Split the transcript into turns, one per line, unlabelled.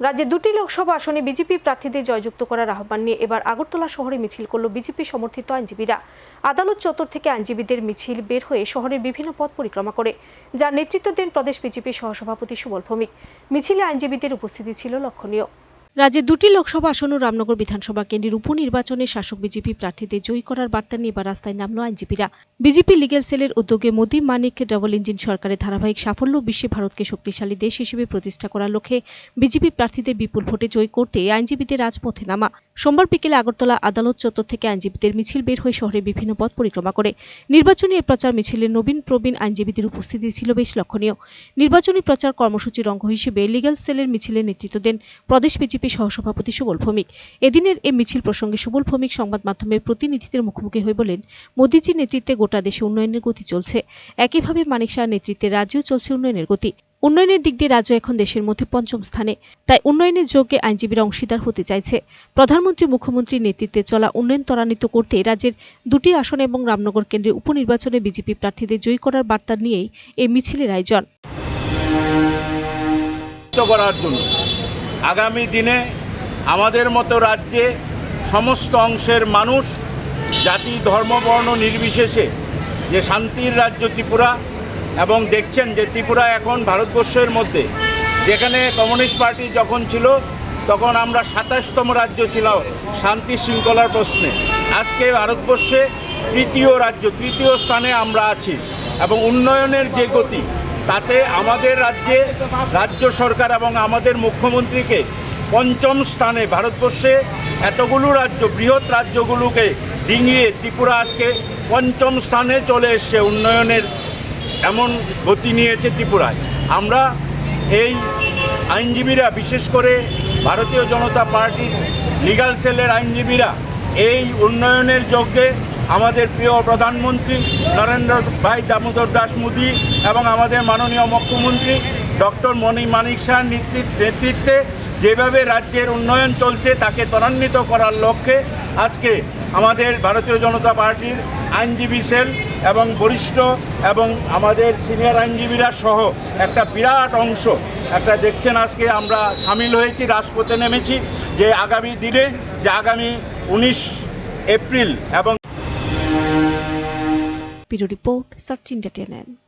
রাজ্যে দুটি লোকসভা আসনে বিজেপি প্রার্থীদের জয়যুক্ত করার আহ্বান নিয়ে এবার আগরতলা শহরে মিছিল করল বিজেপি সমর্থিত আইনজীবীরা। আদালত চত্বর থেকে আইনজীবীদের মিছিল বের হয়ে শহরের বিভিন্ন পথ পরিক্রমা করে, যার নেতৃত্ব দেন প্রদেশ বিজেপির সহসভাপতি সুবল ভৌমিক। মিছিলে আইনজীবীদের উপস্থিতি ছিল লক্ষণীয়। রাজ্যে দুটি লোকসভা আসন ও রামনগর বিধানসভা কেন্দ্রের উপনির্বাচনে শাসক বিজেপি প্রার্থীদের জয়ী করার বার্তা নিয়ে এবার রাস্তায় নামল আইনজীবীরা। বিজেপি লিগেল সেলের উদ্যোগে মোদি, মানিক, ডাবল ইঞ্জিন সরকারের ধারাবাহিক সাফল্য বিশ্বে ভারতকে শক্তিশালী দেশ হিসেবে প্রতিষ্ঠা করার লক্ষ্যে বিজেপি প্রার্থীদের বিপুল ভোটে জয়ী করতে আইনজীবীদের রাজপথে নামা। সোমবার বিকেলে আগরতলা আদালত চত্বর থেকে আইনজীবীদের মিছিল বের হয়ে শহরের বিভিন্ন পথ পরিক্রমা করে। নির্বাচনী প্রচার মিছিলে নবীন প্রবীণ আইনজীবীদের উপস্থিতি ছিল বেশ লক্ষণীয়। নির্বাচনী প্রচার কর্মসূচির অঙ্গ হিসেবে লিগ্যাল সেলের মিছিলে নেতৃত্ব দেন প্রদেশ বিজেপি সহসভাপতি সুবল ভৌমিক। এদিনের এই মিছিল প্রসঙ্গে সুবল ভৌমিক সংবাদ মাধ্যমের প্রতিনিধিদের মুখোমুখি হয়ে বলেন মোদীজির নেতৃত্বে গোটা দেশে উন্নয়নের গতি চলছে। একইভাবে মানিক শাহ নেতৃত্বে রাজ্যেও চলছে উন্নয়নের গতি। উন্নয়নের দিক দিয়ে রাজ্য এখন দেশের মধ্যে পঞ্চম স্থানে। তাই উন্নয়নের যোগ্যে আইনজীবীরা অংশীদার হতে চাইছে। প্রধানমন্ত্রী, মুখ্যমন্ত্রীর নেতৃত্বে চলা উন্নয়ন ত্বরান্বিত করতে রাজ্যের দুটি আসন এবং রামনগর কেন্দ্রে উপনির্বাচনে বিজেপি প্রার্থীদের জয়ী করার বার্তা নিয়েই এই মিছিলের আয়োজন।
করার জন্য আগামী দিনে আমাদের মতো রাজ্যে সমস্ত অংশের মানুষ জাতি, ধর্ম, বর্ণ নির্বিশেষে যে শান্তির রাজ্য ত্রিপুরা এবং দেখছেন যে ত্রিপুরা এখন ভারতবর্ষের মধ্যে, যেখানে কমিউনিস্ট পার্টি যখন ছিল, তখন আমরা সাতাশতম রাজ্য ছিলাম শান্তি শৃঙ্খলার প্রশ্নে। আজকে ভারতবর্ষে তৃতীয় রাজ্য, তৃতীয় স্থানে আমরা আছি এবং উন্নয়নের যে গতি তাতে আমাদের রাজ্যে, রাজ্য সরকার এবং আমাদের মুখ্যমন্ত্রীকে পঞ্চম স্থানে ভারতবর্ষে এতগুলো রাজ্য, বৃহৎ রাজ্যগুলোকে ডিঙিয়ে ত্রিপুরা আজকে পঞ্চম স্থানে চলে এসছে উন্নয়নের এমন গতি নিয়েছে ত্রিপুরায়। আমরা এই আইনজীবীরা, বিশেষ করে ভারতীয় জনতা পার্টির লিগাল সেলের আইনজীবীরা, এই উন্নয়নের যজ্ঞে আমাদের প্রিয় প্রধানমন্ত্রী নরেন্দ্র ভাই দামোদর দাস মোদী এবং আমাদের মাননীয় মুখ্যমন্ত্রী ডক্টর মণি মানিক শাহ নেতৃত্ব- যেভাবে রাজ্যের উন্নয়ন চলছে তাকে ত্বরান্বিত করার লক্ষ্যে আজকে আমাদের ভারতীয় জনতা পার্টির আইনজীবী সেল এবং বরিষ্ঠ এবং আমাদের সিনিয়র আইনজীবীরা সহ একটা বিরাট অংশ, একটা দেখছেন আজকে আমরা সামিল হয়েছি, রাজপথে নেমেছি যে আগামী দিনে, যে আগামী উনিশ এপ্রিল এবং
ব্যুরো রিপোর্ট সার্চ ইন্ডিয়া